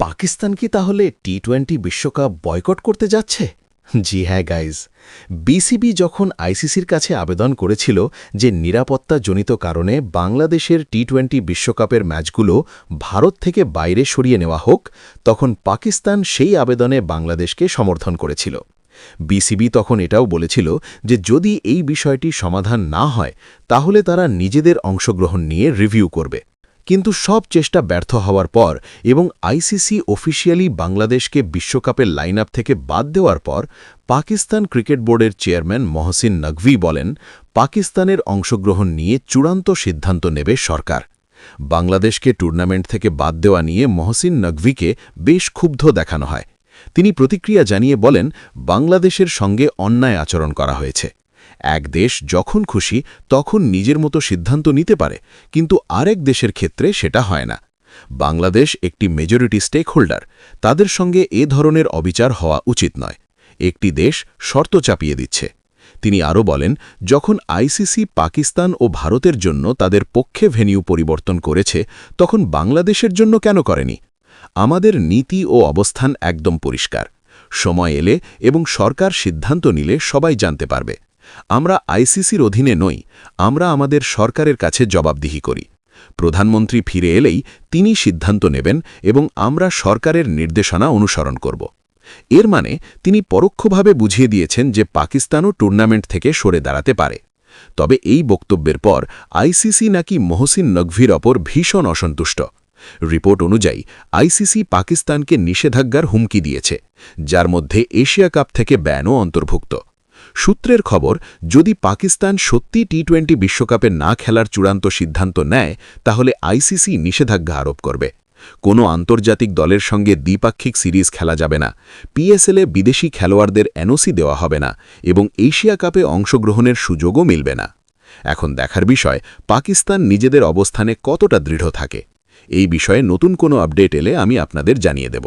পাকিস্তান কি তাহলে T twenty বিশ্বকাপ বয়কট করতে যাচ্ছে? জি হ্যাঁ গাইজ বিসিবি যখন আইসিসির কাছে আবেদন করেছিল যে নিরাপত্তাজনিত কারণে বাংলাদেশের টি টোয়েন্টি বিশ্বকাপের ম্যাচগুলো ভারত থেকে বাইরে সরিয়ে নেওয়া হোক, তখন পাকিস্তান সেই আবেদনে বাংলাদেশকে সমর্থন করেছিল। বিসিবি তখন এটাও বলেছিল যে যদি এই বিষয়টি সমাধান না হয়, তাহলে তারা নিজেদের অংশগ্রহণ নিয়ে রিভিউ করবে। কিন্তু সব চেষ্টা ব্যর্থ হওয়ার পর এবং আইসিসি অফিসিয়ালি বাংলাদেশকে বিশ্বকাপের লাইন থেকে বাদ দেওয়ার পর পাকিস্তান ক্রিকেট বোর্ডের চেয়ারম্যান মহসিন নকভি বলেন, পাকিস্তানের অংশগ্রহণ নিয়ে চূড়ান্ত সিদ্ধান্ত নেবে সরকার। বাংলাদেশকে টুর্নামেন্ট থেকে বাদ দেওয়া নিয়ে মহসিন নকভিকে বেশ ক্ষুব্ধ দেখানো হয়। তিনি প্রতিক্রিয়া জানিয়ে বলেন, বাংলাদেশের সঙ্গে অন্যায় আচরণ করা হয়েছে। এক দেশ যখন খুশি, তখন নিজের মতো সিদ্ধান্ত নিতে পারে, কিন্তু আরেক দেশের ক্ষেত্রে সেটা হয় না। বাংলাদেশ একটি মেজরিটি স্টেক হোল্ডার তাদের সঙ্গে এ ধরনের অবিচার হওয়া উচিত নয়। একটি দেশ শর্ত চাপিয়ে দিচ্ছে। তিনি আরও বলেন, যখন আইসিসি পাকিস্তান ও ভারতের জন্য তাদের পক্ষে ভেনিউ পরিবর্তন করেছে, তখন বাংলাদেশের জন্য কেন করেনি? আমাদের নীতি ও অবস্থান একদম পরিষ্কার। সময় এলে এবং সরকার সিদ্ধান্ত নিলে সবাই জানতে পারবে। আমরা আইসিসির অধীনে নই, আমরা আমাদের সরকারের কাছে জবাবদিহি করি। প্রধানমন্ত্রী ফিরে এলেই তিনি সিদ্ধান্ত নেবেন এবং আমরা সরকারের নির্দেশনা অনুসরণ করব। এর মানে তিনি পরোক্ষভাবে বুঝিয়ে দিয়েছেন যে পাকিস্তানও টুর্নামেন্ট থেকে সরে দাঁড়াতে পারে। তবে এই বক্তব্যের পর আইসিসি নাকি মহসিন নকভির অপর ভীষণ অসন্তুষ্ট। রিপোর্ট অনুযায়ী আইসিসি পাকিস্তানকে নিষেধাজ্ঞার হুমকি দিয়েছে, যার মধ্যে এশিয়া কাপ থেকে ব্যানও অন্তর্ভুক্ত। সূত্রের খবর, যদি পাকিস্তান সত্যি টি টোয়েন্টি বিশ্বকাপে না খেলার চূড়ান্ত সিদ্ধান্ত নেয়, তাহলে আইসিসি নিষেধাজ্ঞা আরোপ করবে। কোনো আন্তর্জাতিক দলের সঙ্গে দ্বিপাক্ষিক সিরিজ খেলা যাবে না। পিএসএলে বিদেশি খেলোয়াড়দের এনওসি দেওয়া হবে না এবং এশিয়া কাপে অংশগ্রহণের সুযোগও মিলবে না। এখন দেখার বিষয়, পাকিস্তান নিজেদের অবস্থানে কতটা দৃঢ় থাকে। এই বিষয়ে নতুন কোনো আপডেট এলে আমি আপনাদের জানিয়ে দেব।